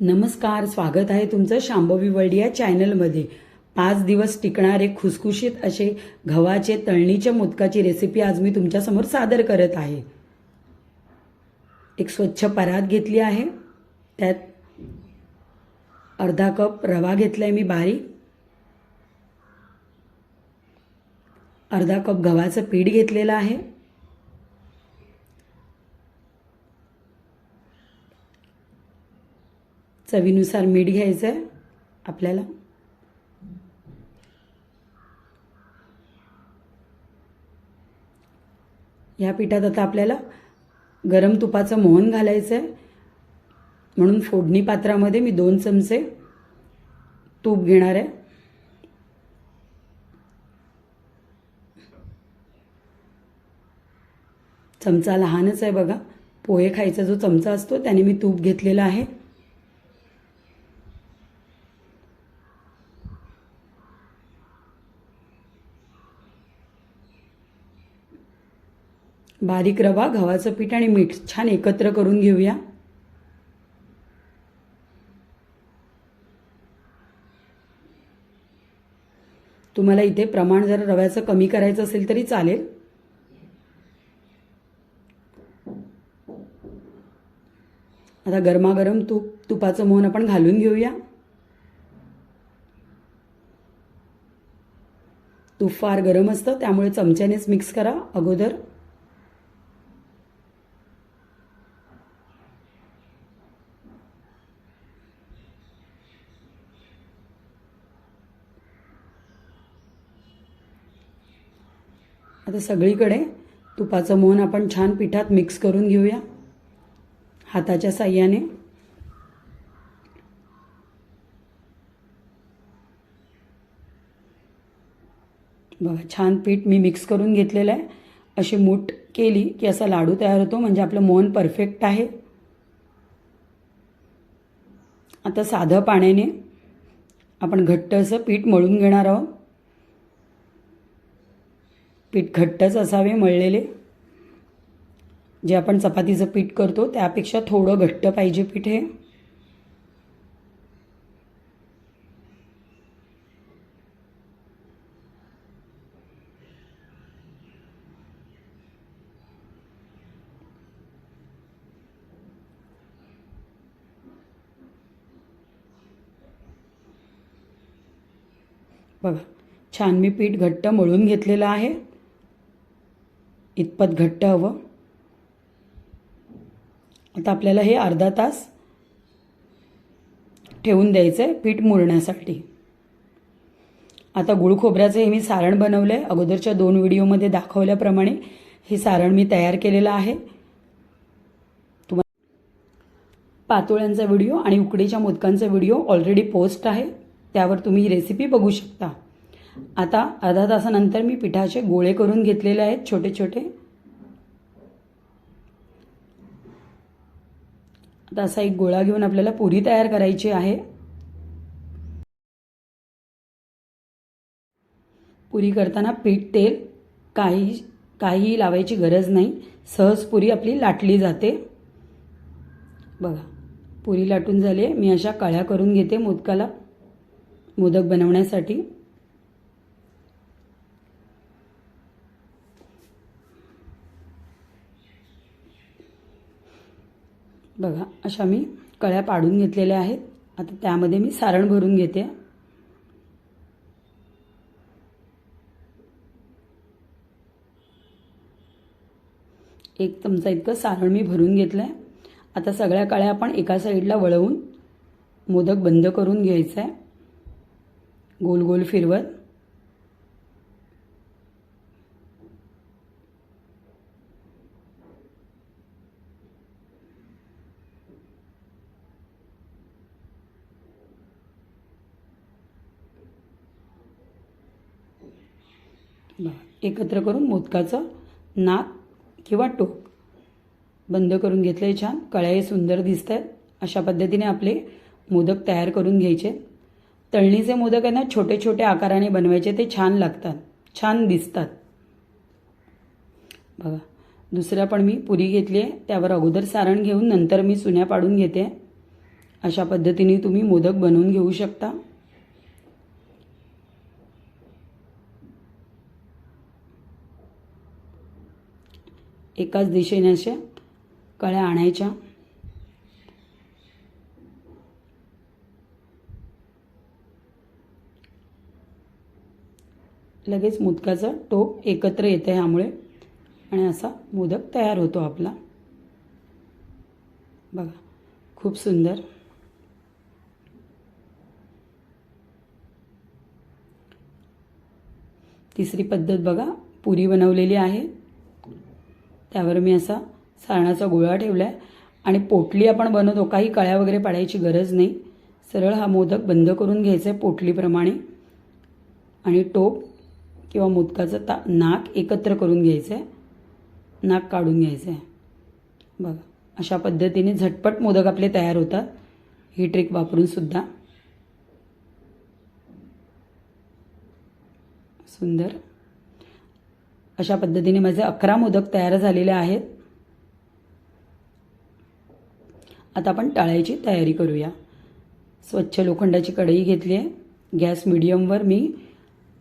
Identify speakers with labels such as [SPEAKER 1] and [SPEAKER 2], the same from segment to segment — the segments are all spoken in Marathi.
[SPEAKER 1] नमस्कार स्वागत आहे तुमचं शांभवी वर्ल्ड या चॅनलमध्ये. पाच दिवस टिकणारे खुसखुशीत असे गव्हाचे तळणीच्या मोदकाची रेसिपी आज मी तुमच्यासमोर सादर करत आहे. एक स्वच्छ परात घेतली आहे. त्यात अर्धा कप रवा घेतला आहे मी बारीक. अर्धा कप गव्हाचं पीठ घेतलेलं आहे. चवीनुसार मीठ घ्यायचं आहे आपल्याला. या पिठात आता आपल्याला गरम तुपाचं मोहन घालायचं आहे म्हणून फोडणी पात्रामध्ये मी दोन चमचे तूप घेणार आहे. चमचा लहानच आहे बघा. पोहे खायचा जो चमचा असतो त्याने मी तूप घेतलेला आहे. बारीक रवा गव्हाचं पीठ आणि मीठ छान एकत्र करून घेऊया. तुम्हाला इथे प्रमाण जर रव्याचं कमी करायचं असेल तरी चालेल. आता गरमागरम तूप तुपाचं मोहन आपण घालून घेऊया. तूप फार गरम असतं त्यामुळे चमच्यानेच मिक्स करा अगोदर. आता सगळीकडे तुपाचं मोहन आपण छान पिठात मिक्स करून घेऊया. हाताच्या साह्याने. बघा छान पीठ मी मिक्स करून घेतलेलं आहे. अशी मूठ केली की असा लाडू तयार होतो म्हणजे आपलं मोहन परफेक्ट आहे. आता साधं पाण्याने आपण घट्ट असं पीठ मळून घेणार आहोत. पीठ घट्टच असावे मळलेले. जे आपण चपातीचं पीठ करतो त्यापेक्षा थोडं घट्ट पाहिजे पीठ हे. बघा छान मी पीठ घट्ट मळून घेतलेलं आहे. इतपत घट्ट हवं. आता आपल्याला हे अर्धा तास ठेवून द्यायचं आहे पीठ मुरण्यासाठी. आता गुळ खोबऱ्याचं हे मी सारण बनवलं आहे अगोदरच्या दोन व्हिडिओमध्ये दाखवल्याप्रमाणे हे सारण मी तयार केलेलं आहे. तुम्हाला पातोळ्यांचा व्हिडिओ आणि उकडीच्या मोदकांचा व्हिडिओ ऑलरेडी पोस्ट आहे. त्यावर तुम्ही ही रेसिपी बघू शकता. आता अर्धा तासानंतर मी पिठाचे गोळे करून घेतलेले आहेत छोटे छोटे. आता असा एक गोळा घेऊन आपल्याला पुरी तयार करायची आहे. पुरी करताना पीठ तेल काही काहीही लावायची गरज नाही. सहज पुरी आपली लाटली जाते. बघा पुरी लाटून झाली आहे. मी अशा कळ्या करून घेते मोदकाला मोदक बनवण्यासाठी. बघा अशा मी कळ्या पाडून घेतलेल्या आहेत. आता त्यामध्ये मी सारण भरून घेते. एक चमचा इतकं सारण मी भरून घेतलं आहे आता सगळ्या कळ्या आपण एका साईडला वळवून मोदक बंद करून घ्यायचा आहे गोल गोल फिरवत. एकत्र करून मोदकाचं नाक किंवा टोक बंद करून घेतलं आहे छान. कळ्याही सुंदर दिसत आहेत अशा पद्धतीने आपले मोदक तयार करून घ्यायचे. तळणीचे मोदक आहे ना छोटे छोटे आकाराने बनवायचे ते छान लागतात. छान दिसतात. बघा दुसऱ्या पण मी पुरी घेतली आहे. त्यावर अगोदर सारण घेऊन नंतर मी सुन्या पाडून घेते. अशा पद्धतीने तुम्ही मोदक बनवून घेऊ शकता. एकाच दिशेने अशा कळ्या आणायच्या. लगेच मोदकाचं टोप एकत्र येतं ह्यामुळे. आणि असा मोदक तयार होतो आपला. बघा खूप सुंदर. तिसरी पद्धत बघा पुरी बनवलेली आहे. त्यावर मी असा सारणाचा गोळा ठेवला आहे आणि पोटली आपण बनवतो काही कळ्या वगैरे पाडायची गरज नाही. सरळ हा मोदक बंद करून घ्यायचा आहे पोटलीप्रमाणे. आणि टोप किंवा मोदकाचं ता नाक एकत्र करून घ्यायचं आहे नाक काढून घ्यायचं आहे बघा अशा पद्धतीने झटपट मोदक आपले तयार होतात. ही ट्रिक वापरून सुद्धा. सुंदर. अशा पद्धतीने माझे अकरा मोदक तयार झालेले आहेत. आता आपण टाळायची तयारी करूया. स्वच्छ लोखंडाची कढई घेतली आहे गॅस मिडियमवर मी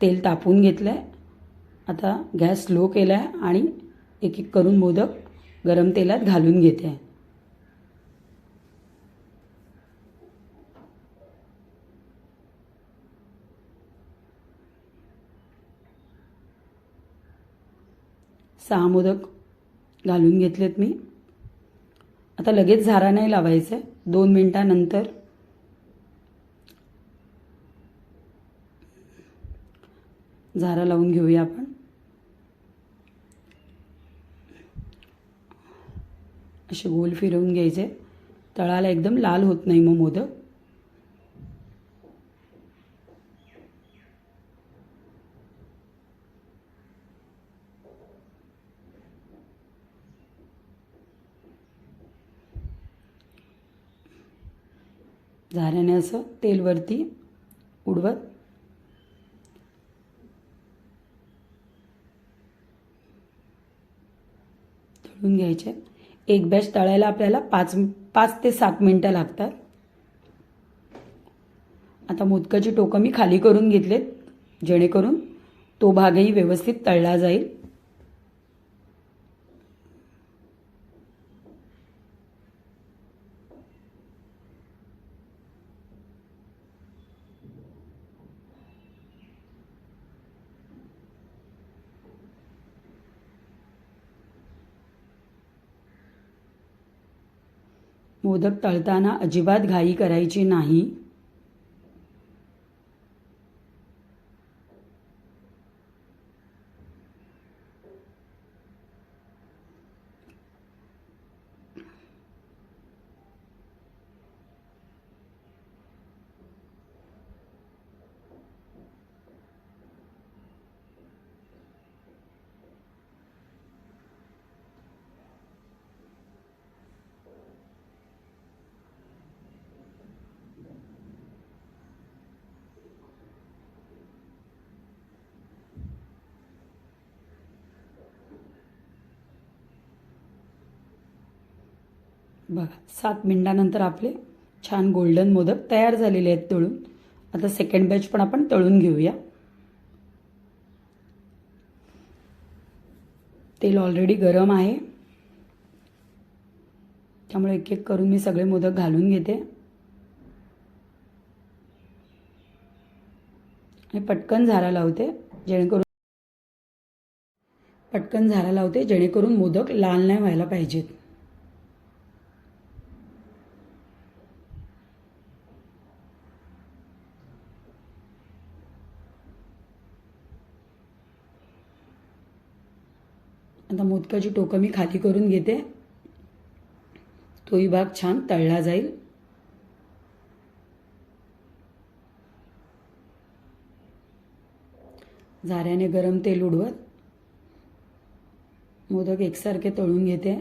[SPEAKER 1] तेल तापून घेतलं आहे आता गॅस स्लो केला आहे आणि एक एक करून मोदक गरम तेलात घालून घेते. आहे सहा मोदक घालून घेतलेत मी. आता लगेच झारा नाही लावायचं आहे दोन मिनटानंतर झारा लावून घेऊया आपण. असे गोल फिरवून घ्यायचे. तळाला एकदम लाल होत नाही मग मोदक. झाऱ्याने असं तेलवरती उडवत तळून घ्यायचे. एक बॅच तळायला आपल्याला पाच पाच ते सात मिनटं लागतात. आता मोदकाची टोकं मी खाली करून घेतलेत जेणेकरून तो भागही व्यवस्थित तळला जाईल. मोदक तळताना अजिबात घाई करायची नाही. बघा सात मिनिटानंतर आपले छान गोल्डन मोदक तयार झालेले आहेत तळून. आता सेकंड बॅच पण आपण तळून घेऊया. तेल ऑलरेडी गरम आहे. त्यामुळे एक एक करून मी सगळे मोदक घालून घेते. आणि पटकन झारा लावते जेणेकरून पटकन झारा लावते जेणेकरून मोदक लाल नाही व्हायला पाहिजेत. आता मोदकाची टोकं मी खाली करून घेते. तोही भाग छान तळला जाईल. झाऱ्याने गरम तेल उडवत. मोदक एकसारखे तळून घेते.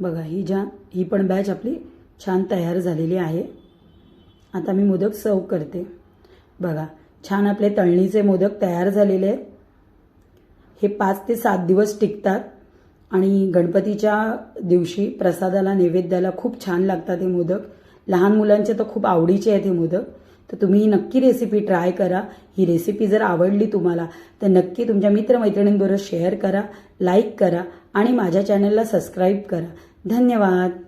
[SPEAKER 1] बघा ही ज्या ही पण बॅच आपली छान तयार झालेली आहे. आता मी मोदक सर्व करते. बघा छान आपले तळणीचे मोदक तयार झालेले आहेत. हे पाच ते सात दिवस टिकतात आणि गणपतीच्या दिवशी प्रसादाला नैवेद्याला खूप छान लागतात हे मोदक. लहान मुलांचे तर खूप आवडीचे आहेत हे मोदक. तर तुम्ही नक्की रेसिपी ट्राय करा. ही रेसिपी जर आवडली तुम्हाला तर नक्की तुमच्या मित्रमैत्रिणींबरोबर शेअर करा लाईक करा आणि माझ्या चॅनलला सबस्क्राईब करा. धन्यवाद.